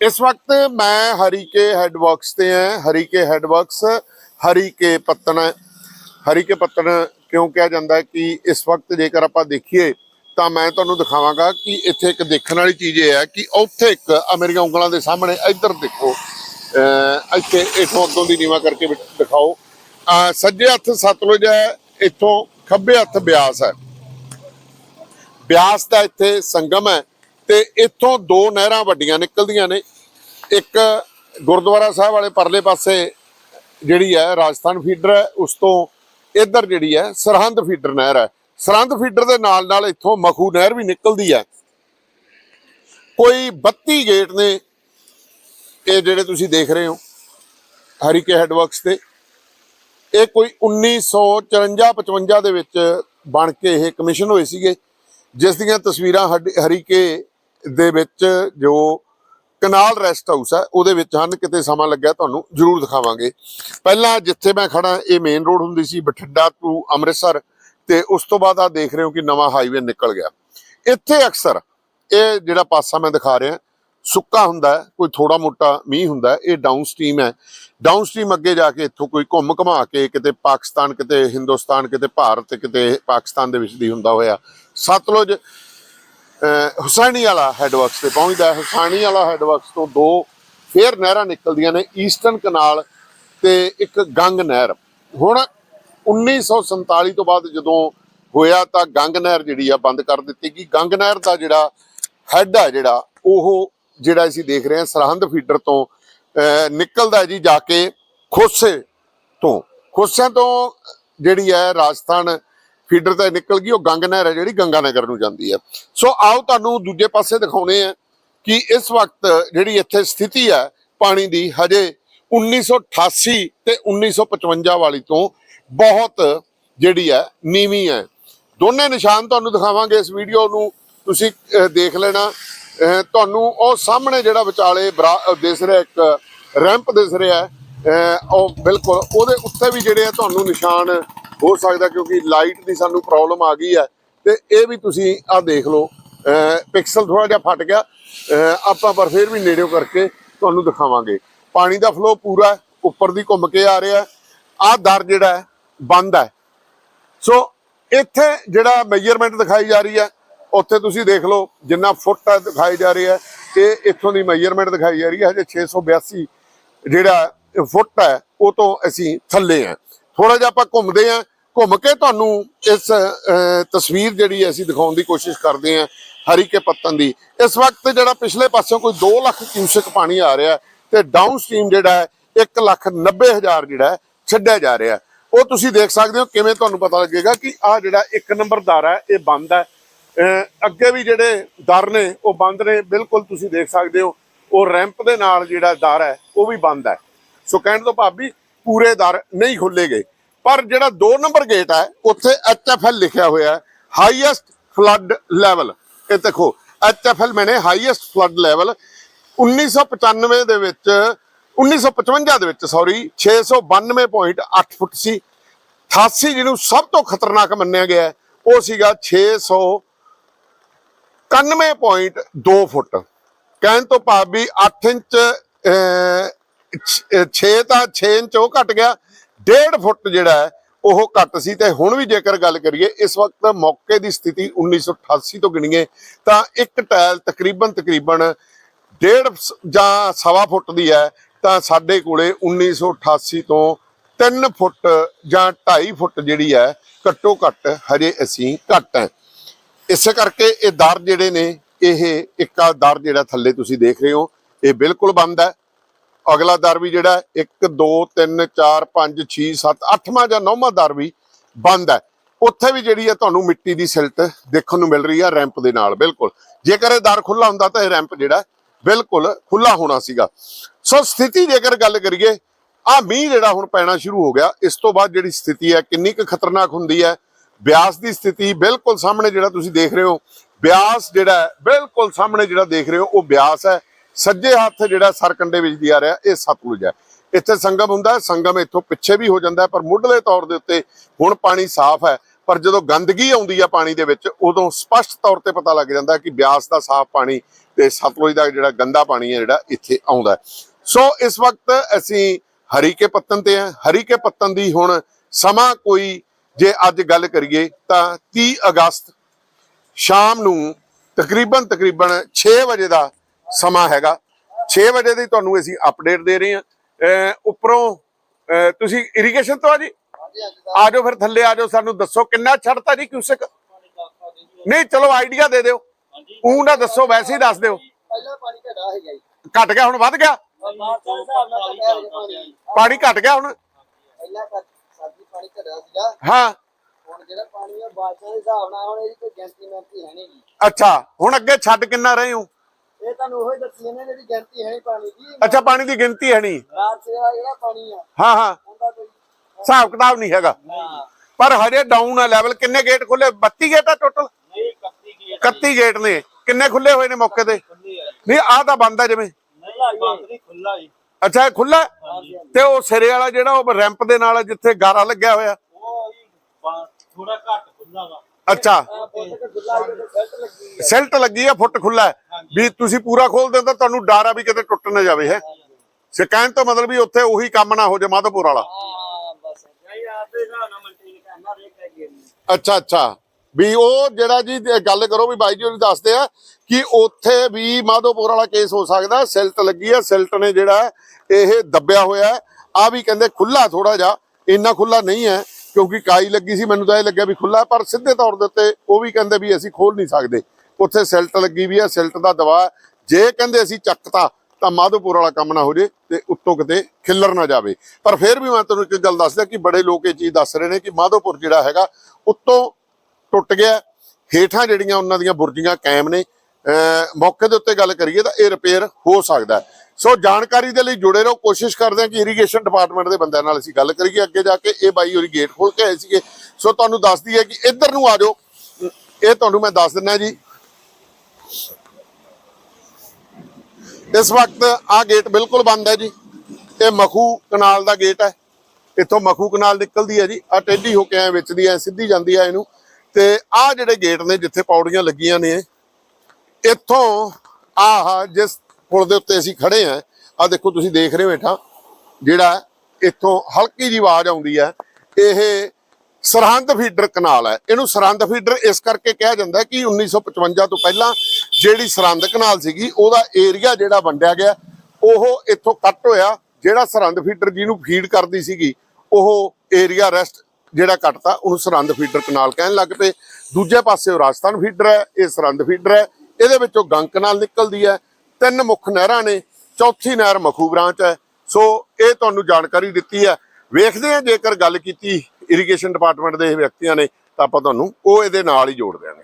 ਇਸ ਵਕਤ ਮੈਂ ਹਰੀਕੇ ਹੈਡਵਰਕਸ ਤੇ ਹਾਂ। ਹਰੀਕੇ ਹੈਡਵਰਕਸ ਹਰੀਕੇ ਪੱਤਨ ਹਰੀਕੇ ਪੱਤਣ ਕਿਉਂ ਕਿਹਾ ਜਾਂਦਾ ਕਿ ਇਸ ਵਕਤ ਜੇਕਰ ਆਪਾਂ ਦੇਖੀਏ ਤਾਂ ਮੈਂ ਤੁਹਾਨੂੰ ਦਿਖਾਵਾਂਗਾ ਕਿ ਇੱਥੇ ਇੱਕ ਦੇਖਣ ਵਾਲੀ ਚੀਜ਼ ਇਹ ਹੈ ਕਿ ਉੱਥੇ ਇੱਕ ਆਹ ਮੇਰੀਆਂ ਉਂਗਲਾਂ ਦੇ ਸਾਹਮਣੇ ਇੱਧਰ ਦੇਖੋ, ਅਹ ਇੱਥੇ ਇਥੋਂ ਅੱਗੋਂ ਦੀ ਨੀਵਾ ਕਰਕੇ ਦਿਖਾਓ। ਸੱਜੇ ਹੱਥ ਸਤਲੁਜ ਹੈ, ਇੱਥੋਂ ਖੱਬੇ ਹੱਥ ਬਿਆਸ ਹੈ। ਬਿਆਸ ਦਾ ਇੱਥੇ ਸੰਗਮ ਹੈ। ਤੇ ਇੱਥੋਂ ਦੋ ਨਹਿਰਾਂ ਵੱਡੀਆਂ ਨਿਕਲਦੀਆਂ ਨੇ। ਇੱਕ ਗੁਰਦੁਆਰਾ ਸਾਹਿਬ ਵਾਲੇ ਪਰਲੇ ਪਾਸੇ ਜਿਹੜੀ ਹੈ, ਰਾਜਸਥਾਨ ਫੀਡਰ ਹੈ, ਉਸ ਤੋਂ ਇੱਧਰ ਜਿਹੜੀ ਹੈ, ਸਰਹੰਦ ਫੀਡਰ ਨਹਿਰ ਹੈ। ਸਰਹੰਦ ਫੀਡਰ ਦੇ ਨਾਲ ਨਾਲ ਇੱਥੋਂ ਮਖੂ ਨਹਿਰ ਵੀ ਨਿਕਲਦੀ ਹੈ। ਕੋਈ 32 ਗੇਟ ਨੇ, ਇਹ ਜਿਹੜੇ ਤੁਸੀਂ ਦੇਖ ਰਹੇ ਹੋ, ਹਰੀਕੇ ਹੈਡਵਰਕਸ ਤੇ ਇਹ ਕੋਈ 1954 55 ਦੇ ਵਿੱਚ ਬਣ ਕੇ ਇਹ ਕਮਿਸ਼ਨ ਹੋਏ ਸੀਗੇ, ਜਿਸ ਦੀਆਂ ਤਸਵੀਰਾਂ ਹਰੀ- ਹਰੀਕੇ ਦੇ ਵਿੱਚ ਜੋ ਕਨਾਲ ਰੈਸਟ ਹਾਊਸ ਹੈ, ਉਹਦੇ ਵਿੱਚ ਹਨ, ਕਿਤੇ ਸਮਾਂ ਲੱਗਿਆ ਤੁਹਾਨੂੰ ਜ਼ਰੂਰ ਦਿਖਾਵਾਂਗੇ। ਪਹਿਲਾਂ ਜਿੱਥੇ ਮੈਂ ਖੜਾ ਇਹ ਮੇਨ ਰੋਡ ਹੁੰਦੀ ਸੀ, ਬਠਿੰਡਾ ਟੂ ਅੰਮ੍ਰਿਤਸਰ, ਤੇ ਉਸ ਤੋਂ ਬਾਅਦ ਆ ਦੇਖ ਰਹੇ ਹੋ ਕਿ ਨਵਾਂ ਹਾਈਵੇ ਨਿਕਲ ਗਿਆ। ਇੱਥੇ ਅਕਸਰ ਇਹ ਜਿਹੜਾ ਪਾਸਾ ਮੈਂ ਦਿਖਾ ਰਿਹਾ, ਸੁੱਕਾ ਹੁੰਦਾ ਹੈ, ਕੋਈ ਥੋੜਾ ਮੋਟਾ ਮੀਂਹ ਹੁੰਦਾ ਇਹ ਡਾਊਨ ਸਟ੍ਰੀਮ ਹੈ। ਡਾਊਨ ਸਟ੍ਰੀਮ ਅੱਗੇ ਜਾ ਕੇ ਇੱਥੋਂ ਕੋਈ ਘੁੰਮ ਘਮਾ ਕੇ ਕਿਤੇ ਪਾਕਿਸਤਾਨ, ਕਿਤੇ ਹਿੰਦੁਸਤਾਨ, ਕਿਤੇ ਭਾਰਤ, ਕਿਤੇ ਪਾਕਿਸਤਾਨ ਦੇ ਵਿੱਚ ਦੀ ਹੁੰਦਾ ਹੋਇਆ। ਸਤਲੁਜ ਹੁਸੈਣੀ ਵਾਲਾ ਹੈਡਵਰਕਸ ਤੇ ਪਹੁੰਚਦਾ ਹੈ। ਹੁਸੈਨੀ ਵਾਲਾ ਹੈਡਵਰਕਸ ਤੋਂ ਦੋ ਫੇਰ ਨਹਿਰਾਂ ਨਿਕਲਦੀਆਂ ਨੇ ਈਸਟਰਨ ਕਨਾਲ ਤੇ ਇੱਕ ਗੰਗ ਨਹਿਰ। ਹੁਣ 1947 ਤੋਂ ਬਾਅਦ ਜਦੋਂ ਹੋਇਆ ਤਾਂ ਗੰਗ ਨਹਿਰ ਜਿਹੜੀ ਆ ਬੰਦ ਕਰ ਦਿੱਤੀ ਗਈ। ਗੰਗ ਨਹਿਰ ਦਾ ਜਿਹੜਾ ਹੈੱਡ ਆ ਜਿਹੜਾ, ਉਹ ਜਿਹੜਾ ਅਸੀਂ ਦੇਖ ਰਹੇ ਹਾਂ, ਸਰਹੰਦ ਫੀਡਰ ਤੋਂ ਨਿਕਲਦਾ ਜੀ ਜਾ ਕੇ ਖੋਸੇ ਤੋਂ। ਖੋਸਿਆਂ ਤੋਂ ਜਿਹੜੀ ਹੈ ਰਾਜਸਥਾਨ ਫੀਡਰ ਤੇ ਨਿਕਲ ਗਈ, ਉਹ ਗੰਗ ਨਹਿਰ ਹੈ ਜਿਹੜੀ ਗੰਗਾ ਨਗਰ ਨੂੰ ਜਾਂਦੀ ਹੈ। ਸੋ ਆਓ ਤੁਹਾਨੂੰ ਦੂਜੇ ਪਾਸੇ ਦਿਖਾਉਣੇ ਆ ਕਿ ਇਸ ਵਕਤ ਜਿਹੜੀ ਇੱਥੇ ਸਥਿਤੀ ਹੈ ਪਾਣੀ ਦੀ, ਹਜੇ 1988 ਤੇ 1955 ਵਾਲੀ ਤੋਂ ਬਹੁਤ ਜਿਹੜੀ ਹੈ ਨੀਵੀਂ ਹੈ। ਦੋਨੇ ਨਿਸ਼ਾਨ ਤੁਹਾਨੂੰ ਦਿਖਾਵਾਂਗੇ ਇਸ ਵੀਡੀਓ ਨੂੰ, ਤੁਸੀਂ ਦੇਖ ਲੈਣਾ। ਤੁਹਾਨੂੰ ਉਹ ਸਾਹਮਣੇ ਜਿਹੜਾ ਵਿਚਾਲੇ ਬਰਾ- ਦਿਸ ਰਿਹਾ, ਇੱਕ ਰੈਂਪ ਦਿਸ ਰਿਹਾ ਉਹ ਬਿਲਕੁਲ ਉਹਦੇ ਉੱਤੇ ਵੀ ਜਿਹੜੇ ਆ ਤੁਹਾਨੂੰ ਨਿਸ਼ਾਨ ਹੋ ਸਕਦਾ ਕਿਉਂਕਿ ਲਾਈਟ ਦੀ ਸਾਨੂੰ ਪ੍ਰੋਬਲਮ ਆ ਗਈ ਹੈ। ਤੇ ਇਹ ਵੀ ਤੁਸੀਂ ਆ ਦੇਖ ਲਓ ਪਿਕਸਲ ਥੋੜਾ ਜਿਹਾ ਫਟ ਗਿਆ ਆਪਾਂ ਪਰ ਫਿਰ ਵੀ ਨੇੜਿਓ ਕਰਕੇ ਤੁਹਾਨੂੰ ਦਿਖਾਵਾਂਗੇ। ਪਾਣੀ ਦਾ ਫਲੋ ਪੂਰਾ ਹੈ, ਉੱਪਰ ਦੀ ਘੁੰਮ ਕੇ ਆ ਰਿਹਾ ਆ ਦਰ ਜਿਹੜਾ ਹੈ ਬੰਦ ਹੈ। ਸੋ ਇੱਥੇ ਜਿਹੜਾ ਮੈਜ਼ਰਮੈਂਟ ਦਿਖਾਈ ਜਾ ਰਹੀ ਹੈ ਉੱਥੇ ਤੁਸੀਂ ਦੇਖ ਲਓ ਜਿੰਨਾ ਫੁੱਟ ਹੈ ਦਿਖਾਈ ਜਾ ਰਹੀ ਹੈ ਇਹ ਇੱਥੋਂ ਦੀ ਮੈਜ਼ਰਮੈਂਟ ਦਿਖਾਈ ਜਾ ਰਹੀ ਹੈ ਹਜੇ 682 ਜਿਹੜਾ ਫੁੱਟ ਹੈ ਉਹ ਤੋਂ ਅਸੀਂ ਥੱਲੇ ਆ ਥੋੜਾ ਜਿਹਾ ਆਪਾਂ ਘੁੰਮਦੇ ਆ ਘੁੰਮ ਕੇ ਤੁਹਾਨੂੰ ਇਸ ਤਸਵੀਰ ਜਿਹੜੀ ਹੈ, ਅਸੀਂ ਦਿਖਾਉਣ ਦੀ ਕੋਸ਼ਿਸ਼ ਕਰਦੇ ਆ ਹਰੀਕੇ ਪੱਤਨ ਦੀ। ਇਸ ਵਕਤ ਜਿਹੜਾ ਪਿਛਲੇ ਪਾਸਿਓਂ ਕੋਈ 2 ਲੱਖ ਕਿਊਸਕ ਪਾਣੀ ਆ ਰਿਹਾ ਹੈ ਤੇ ਡਾਊਨ ਸਟ੍ਰੀਮ ਜਿਹੜਾ ਹੈ 1 ਲੱਖ 90 ਹਜ਼ਾਰ ਜਿਹੜਾ ਹੈ, ਛੱਡਿਆ ਜਾ ਰਿਹਾ ਉਹ ਤੁਸੀਂ ਦੇਖ ਸਕਦੇ ਹੋ, ਕਿਵੇਂ ਤੁਹਾਨੂੰ ਪਤਾ ਲੱਗੇਗਾ ਕਿ ਆ ਜਿਹੜਾ ਇੱਕ ਨੰਬਰ ਦਰ ਹੈ, ਇਹ ਬੰਦ ਹੈ। ਅੱਗੇ ਵੀ ਜਿਹੜੇ ਦਰ ਨੇ, ਉਹ ਬੰਦ ਨੇ। ਬਿਲਕੁਲ ਤੁਸੀਂ ਦੇਖ ਸਕਦੇ ਹੋ, ਉਹ ਰੈਂਪ ਦੇ ਨਾਲ ਜਿਹੜਾ ਦਰ ਹੈ, ਉਹ ਵੀ ਬੰਦ ਹੈ। ਸੋ ਕਹਿਣ ਤੋਂ ਭਾਬੀ ਪੂਰੇ ਦਰ ਨਹੀਂ ਖੁੱਲੇ ਗਏ। ਪਰ ਜਿਹੜਾ 2 ਨੰਬਰ ਗੇਟ ਹੈ, ਉੱਥੇ ਐਚਐਫਐਲ ਲਿਖਿਆ ਹੋਇਆ ਹੈ ਹਾਈਐਸਟ ਫਲੱਡ ਲੈਵਲ ਇਹ ਦੇਖੋ ਐਚਐਫਐਲ ਮੈਨੇ ਹਾਈਐਸਟ ਫਲੱਡ ਲੈਵਲ 1995 ਦੇ ਵਿੱਚ 1955 ਦੇ ਵਿੱਚ ਸੌਰੀ 692.8 ਫੁੱਟ ਸੀ। 88 ਜਿਹਨੂੰ ਸਭ ਤੋਂ ਖਤਰਨਾਕ ਮੰਨਿਆ ਗਿਆ ਉਹ ਸੀਗਾ 691.2 ਫੁੱਟ। ਕਹਿਣ ਤੋਂ ਭਾਵ ਵੀ 8 ਇੰਚ 6 ਤਾਂ 6 ਇੰਚ ਉਹ ਘਟ ਗਿਆ 1.5 ਫੁੱਟ ਜਿਹੜਾ ਹੈ, ਉਹ ਘੱਟ ਸੀ ਤੇ ਹੁਣ ਵੀ ਜੇਕਰ ਗੱਲ ਕਰੀਏ, ਇਸ ਵਕਤ ਮੌਕੇ ਦੀ ਸਥਿਤੀ 1988 ਤੋਂ ਗਿਣੀਏ ਤਾਂ ਇੱਕ ਟਾਇਲ ਤਕਰੀਬਨ ਤਕਰੀਬਨ ਡੇਢ ਸ- ਜਾਂ ਸਵਾ ਫੁੱਟ ਦੀ ਹੈ, ਤਾਂ ਸਾਡੇ ਕੋਲੇ 1988 ਤੋਂ 3 ਫੁੱਟ ਜਾਂ 2.5 ਫੁੱਟ ਜਿਹੜੀ ਹੈ, ਘੱਟੋ ਘੱਟ ਹਜੇ ਅਸੀਂ ਘੱਟ ਹੈ। ਇਸੇ ਕਰਕੇ ਇਹ ਦਰ ਜਿਹੜੇ ਨੇ, ਇਹ ਇੱਕਾ ਦਰ ਜਿਹੜਾ ਥੱਲੇ ਤੁਸੀਂ ਦੇਖ ਰਹੇ ਹੋ, ਇਹ ਬਿਲਕੁਲ ਬੰਦ ਹੈ। ਅਗਲਾ ਦਰ ਵੀ ਜਿਹੜਾ 1 2 3 4 5 6 7 8ਵਾਂ ਜਾਂ 9ਵਾਂ ਦਰ ਵੀ ਬੰਦ ਹੈ। ਉੱਥੇ ਵੀ ਜਿਹੜੀ ਹੈ ਤੁਹਾਨੂੰ ਮਿੱਟੀ ਦੀ ਸਿਲਟ ਦੇਖਣ ਨੂੰ ਮਿਲ ਰਹੀ ਹੈ ਰੈਂਪ ਦੇ ਨਾਲ ਬਿਲਕੁਲ। ਜੇਕਰ ਇਹ ਦਰ ਖੁੱਲਾ ਹੁੰਦਾ ਤਾਂ ਇਹ ਰੈਂਪ ਜਿਹੜਾ ਬਿਲਕੁਲ ਖੁੱਲਾ ਹੋਣਾ ਸੀਗਾ। ਸੋ ਸਥਿਤੀ ਜੇਕਰ ਗੱਲ ਕਰੀਏ ਆ ਮੀਂਹ ਜਿਹੜਾ ਹੁਣ ਪੈਣਾ ਸ਼ੁਰੂ ਹੋ ਗਿਆ। ਇਸ ਤੋਂ ਬਾਅਦ ਜਿਹੜੀ ਸਥਿਤੀ ਹੈ ਕਿੰਨੀ ਕੁ ਖਤਰਨਾਕ ਹੁੰਦੀ ਹੈ। ਬਿਆਸ ਦੀ ਸਥਿਤੀ ਬਿਲਕੁਲ ਸਾਹਮਣੇ ਜਿਹੜਾ ਤੁਸੀਂ ਦੇਖ ਰਹੇ ਹੋ ਬਿਆਸ ਜਿਹੜਾ ਹੈ, ਬਿਲਕੁਲ ਸਾਹਮਣੇ ਜਿਹੜਾ ਦੇਖ ਰਹੇ ਹੋ ਉਹ ਬਿਆਸ ਹੈ। ਸੱਜੇ ਹੱਥ ਜਿਹੜਾ ਸਰਕੰਡੇ ਵਿੱਚ ਦੀ ਆ ਰਿਹਾ, ਇਹ ਸਤਲੁਜ ਹੈ। ਇੱਥੇ ਸੰਗਮ ਹੁੰਦਾ ਸੰਗਮ ਇੱਥੋਂ ਪਿੱਛੇ ਵੀ ਹੋ ਜਾਂਦਾ ਪਰ ਮੁੱਢਲੇ ਤੌਰ ਦੇ ਉੱਤੇ ਹੁਣ ਪਾਣੀ ਸਾਫ਼ ਹੈ। ਪਰ ਜਦੋਂ ਗੰਦਗੀ ਆਉਂਦੀ ਆ ਪਾਣੀ ਦੇ ਵਿੱਚ, ਉਦੋਂ ਸਪਸ਼ਟ ਤੌਰ ਤੇ ਪਤਾ ਲੱਗ ਜਾਂਦਾ ਕਿ ਬਿਆਸ ਦਾ ਸਾਫ਼ ਪਾਣੀ ਤੇ ਸਤਲੁਜ ਦਾ ਜਿਹੜਾ ਗੰਦਾ ਪਾਣੀ ਹੈ ਜਿਹੜਾ ਇੱਥੇ ਆਉਂਦਾ ਸੋ ਇਸ ਵਕਤ ਅਸੀਂ ਹਰੀਕੇ ਪੱਤਨ ਤੇ ਆ ਹਰੀਕੇ ਪੱਤਨ ਦੀ ਹੁਣ ਸਮਾਂ ਕੋਈ, ਜੇ ਅੱਜ ਗੱਲ ਕਰੀਏ ਤਾਂ 30 ਅਗਸਤ ਸ਼ਾਮ ਨੂੰ ਤਕਰੀਬਨ ਤਕਰੀਬਨ 6 ਵਜੇ ਦਾ ਸਮਾਂ ਹੈਗਾ। 6 ਵਜੇ ਦੀ ਤੁਹਾਨੂੰ ਅਸੀਂ ਅਪਡੇਟ ਦੇ ਰਹੇ ਹਾਂ। ਅਹ ਉੱਪਰੋਂ ਤੁਸੀਂ ਇਰੀਗੇਸ਼ਨ ਤੋਂ ਆ ਜੀ? ਆ ਜਾਓ ਫਿਰ ਥੱਲੇ, ਆ ਜਾਓ ਸਾਨੂੰ ਦੱਸੋ ਕਿੰਨਾ ਛੱਡਤਾ ਜੀ ਕਿਊਸਕ ਨਹੀਂ, ਚਲੋ ਆਈਡੀਆ ਦੇ ਦਿਓ। ਊਂ ਨਾ ਦੱਸੋ, ਵੈਸੇ ਹੀ ਦੱਸ ਦਿਓ। ਪਹਿਲਾਂ ਘਟ ਗਿਆ ਹੁਣ, ਵੱਧ ਗਿਆ? ਪਾਣੀ ਪਾਣੀ ਘਟ ਗਿਆ ਹੁਣ? ਹਾਂ। ਅੱਛਾ, ਹੁਣ ਅੱਗੇ ਛੱਡ ਕਿੰਨਾ ਰਹੇ ਹੋ? ਇਹ ਤੁਹਾਨੂੰ ਉਹੀ ਦੱਸੀ ਜਾਂਦੇ ਨੇ ਇਹਦੀ ਗਿਣਤੀ ਹੈ ਨਹੀਂ ਪਾਣੀ ਦੀ। ਅੱਛਾ ਪਾਣੀ ਦੀ ਗਿਣਤੀ ਹੈ ਨਹੀਂ। ਮਾਰਚ ਦਾ ਜਿਹੜਾ ਪਾਣੀ ਆ। ਹਾਂ ਹਾਂ। ਉਹਦਾ ਕੋਈ ਹਿਸਾਬ ਕਿਤਾਬ ਨਹੀਂ ਹੈਗਾ। ਪਰ ਹਜੇ ਡਾਊਨ ਆ ਲੈਵਲ ਕਿੰਨੇ ਗੇਟ ਖੁੱਲੇ? 32 ਗੇਟ ਆ ਟੋਟਲ ਨਹੀਂ 31 ਕੀ 31 ਗੇਟ ਨੇ। ਕਿੰਨੇ ਖੁੱਲੇ ਹੋਏ ਨੇ ਮੌਕੇ ਤੇ? ਆ ਨਹੀਂ ਆਹ ਤਾਂ ਬੰਦ ਆ ਜਿਵੇਂ। ਨਹੀਂ ਬੰਦ ਨਹੀਂ ਖੁੱਲਾ ਜੀ। ਅੱਛਾ ਇਹ ਖੁੱਲਾ ਤੇ ਉਹ ਸਿਰੇ ਵਾਲਾ ਜਿਹੜਾ ਉਹ ਰੈਂਪ ਦੇ ਨਾਲ ਜਿੱਥੇ ਗਾਰਾ ਲੱਗਿਆ ਹੋਇਆ। ਉਹ ਥੋੜਾ ਘੱਟ ਖੁੱਲਾ ਵਾ। ਅੱਛਾ। ਸਿਲਟ ਲੱਗੀ ਆ। ਫੁੱਟ ਖੁੱਲਾ ਹੈ। ਵੀ ਤੁਸੀਂ ਪੂਰਾ ਖੋਲਦੇ ਹੋ ਤੁਹਾਨੂੰ ਡਰ ਆ ਵੀ ਕਿਤੇ ਟੁੱਟ ਨਾ ਜਾਵੇ, ਹੈ। ਸਿਕਾਇਤ ਤੋਂ ਮਤਲਬ ਵੀ ਉੱਥੇ ਉਹੀ ਕੰਮ ਨਾ ਹੋ ਜਾ ਮਾਧੋਪੁਰ ਵਾਲਾ। ਅੱਛਾ ਅੱਛਾ। ਵੀ ਉਹ ਜਿਹੜਾ ਜੀ ਗੱਲ ਕਰੋ ਵੀ ਬਾਈ ਜੀ ਹੋਰੀ ਦੱਸਦੇ ਆ ਕਿ ਉੱਥੇ ਵੀ ਮਾਧੋਪੁਰ ਵਾਲਾ ਕੇਸ ਹੋ ਸਕਦਾ, ਸਿਲਟ ਲੱਗੀ ਆ, ਸਿਲਟ ਨੇ ਜਿਹੜਾ ਇਹ ਦੱਬਿਆ ਹੋਇਆ ਆ ਵੀ ਕਹਿੰਦੇ ਖੁੱਲਾ ਥੋੜਾ ਜਿਹਾ, ਇੰਨਾ ਖੁੱਲਾ ਨਹੀਂ ਹੈ, ਕਿਉਂਕਿ ਕਾਈ ਲੱਗੀ ਸੀ, ਮੈਨੂੰ ਤਾਂ ਇਹ ਲੱਗਿਆ ਵੀ ਖੁੱਲਾ ਪਰ ਸਿੱਧੇ ਤੌਰ ਦੇ ਉੱਤੇ ਉਹ ਵੀ ਕਹਿੰਦੇ ਵੀ ਅਸੀਂ ਖੋਲ ਨਹੀਂ ਸਕਦੇ। ਉੱਥੇ ਸਿਲਟ ਲੱਗੀ ਵੀ ਆ, ਸਿਲਟ ਦਾ ਦਵਾ ਜੇ ਕਹਿੰਦੇ ਅਸੀਂ ਚੱਕਤਾ, ਤਾਂ ਮਾਧੋਪੁਰ ਵਾਲਾ ਕੰਮ ਨਾ ਹੋ ਜੇ ਤੇ ਉੱਤੋਂ ਕਿਤੇ ਖਿੱਲਰ ਨਾ ਜਾਵੇ। ਪਰ ਫਿਰ ਵੀ ਮੈਂ ਤੁਹਾਨੂੰ ਇੱਕ ਗੱਲ ਦੱਸਦਾ ਕਿ ਬੜੇ ਲੋਕ ਇਹ ਚੀਜ਼ ਦੱਸ ਰਹੇ ਨੇ ਕਿ ਮਾਧੋਪੁਰ ਜਿਹੜਾ ਹੈਗਾ, ਉੱਤੋਂ ਟੁੱਟ ਗਿਆ ਹੇਠਾਂ ਜਿਹੜੀਆਂ ਉਹਨਾਂ ਦੀਆਂ ਬੁਰਜੀਆਂ ਕਾਇਮ ਨੇ। ਮੌਕੇ ਦੇ ਉੱਤੇ ਗੱਲ ਕਰੀਏ ਤਾਂ ਇਹ ਰਿਪੇਅਰ ਹੋ ਸਕਦਾ ਸੋ ਜਾਣਕਾਰੀ ਦੇ ਲਈ ਜੁੜੇ ਰਹੋ। ਕੋਸ਼ਿਸ਼ ਕਰਦੇ ਹਾਂ ਕਿ ਇਰੀਗੇਸ਼ਨ ਡਿਪਾਰਟਮੈਂਟ ਦੇ ਬੰਦਿਆਂ ਨਾਲ ਅਸੀਂ ਗੱਲ ਕਰੀਏ ਅੱਗੇ ਜਾ ਕੇ। ਇਹ ਬਾਈ ਹੋਰੀ ਗੇਟ ਖੋਲ ਕੇ ਆਏ ਸੀਗੇ। ਸੋ ਤੁਹਾਨੂੰ ਦੱਸਦੀ ਹੈ ਕਿ ਇੱਧਰ ਨੂੰ ਆ ਜਾਓ। ਇਹ ਤੁਹਾਨੂੰ ਮੈਂ ਦੱਸ ਦਿੰਦਾ ਜੀ। ਇਸ ਵਕਤ ਆ ਗੇਟ ਬਿਲਕੁਲ ਬੰਦ ਹੈ ਜੀ। ਇਹ ਮਖੂ ਕਨਾਲ ਦਾ ਗੇਟ ਹੈ। ਇੱਥੋਂ ਮਖੂ ਕਨਾਲ ਨਿਕਲਦੀ ਹੈ ਜੀ। ਆ ਟੇਢੀ ਹੋ ਕੇ ਐ ਵਿੱਚ ਦੀ ਐ, ਸਿੱਧੀ ਜਾਂਦੀ ਹੈ ਇਹਨੂੰ। ਤੇ ਆ ਜਿਹੜੇ ਗੇਟ ਨੇ ਜਿੱਥੇ ਪੌੜੀਆਂ ਲੱਗੀਆਂ ਨੇ, ਇੱਥੋਂ ਆਹ ਜਿਸ ਪੁਲ ਦੇ ਉੱਤੇ ਅਸੀਂ ਖੜੇ ਆ ਆ ਦੇਖੋ ਤੁਸੀਂ ਦੇਖ ਰਹੇ ਹੋ ਹੇਠਾਂ, ਜਿਹੜਾ ਇੱਥੋਂ ਹਲਕੀ ਜੀ ਆਵਾਜ਼ ਆਉਂਦੀ ਹੈ ਇਹ ਸਰਹੰਦ ਫੀਡਰ ਕਨਾਲ ਹੈ ਇਹਨੂੰ ਸਰਹੰਦ ਫੀਡਰ ਇਸ ਕਰਕੇ ਕਿਹਾ ਜਾਂਦਾ ਹੈ ਕਿ 1955 ਤੋਂ ਪਹਿਲਾਂ ਜਿਹੜੀ ਸਰਹੰਦ ਕਨਾਲ ਸੀਗੀ, ਉਹਦਾ ਏਰੀਆ ਜਿਹੜਾ ਵੰਡਿਆ ਗਿਆ, ਉਹ ਇੱਥੋਂ ਕੱਟ ਹੋਇਆ, ਜਿਹੜਾ ਸਰਹੰਦ ਫੀਡਰ ਜਿਹਨੂੰ ਫੀਡ ਕਰਦੀ ਸੀਗੀ, ਉਹ ਏਰੀਆ ਰੈਸਟ ਜਿਹੜਾ ਕੱਟਤਾ ਉਹਨੂੰ ਸਰਹੰਦ ਫੀਡਰ ਕਨਾਲ ਕਹਿਣ ਲੱਗ ਪਏ। ਦੂਜੇ ਪਾਸੇ ਉਹ ਰਾਜਸਥਾਨ ਫੀਡਰ ਹੈ, ਇਹ ਸਰਹੰਦ ਫੀਡਰ ਹੈ। ਇਹਦੇ ਵਿੱਚੋਂ ਗੰਗ ਕਨਾਲ ਨਿਕਲਦੀ ਹੈ। ਤਿੰਨ ਮੁੱਖ ਨਹਿਰਾਂ ਨੇ, ਚੌਥੀ ਨਹਿਰ ਮਖੂ ਬ੍ਰਾਂਚ ਹੈ। ਸੋ ਇਹ ਤੁਹਾਨੂੰ ਜਾਣਕਾਰੀ ਦਿੱਤੀ ਹੈ। ਵੇਖਦੇ ਹਾਂ, ਜੇਕਰ ਗੱਲ ਕੀਤੀ ਇਰੀਗੇਸ਼ਨ ਡਿਪਾਰਟਮੈਂਟ ਦੇ ਵਿਅਕਤੀਆਂ ਨੇ, ਤਾਂ ਆਪਾਂ ਤੁਹਾਨੂੰ ਉਹ ਇਹਦੇ ਨਾਲ ਹੀ ਜੋੜ ਦਿਆਂਗੇ।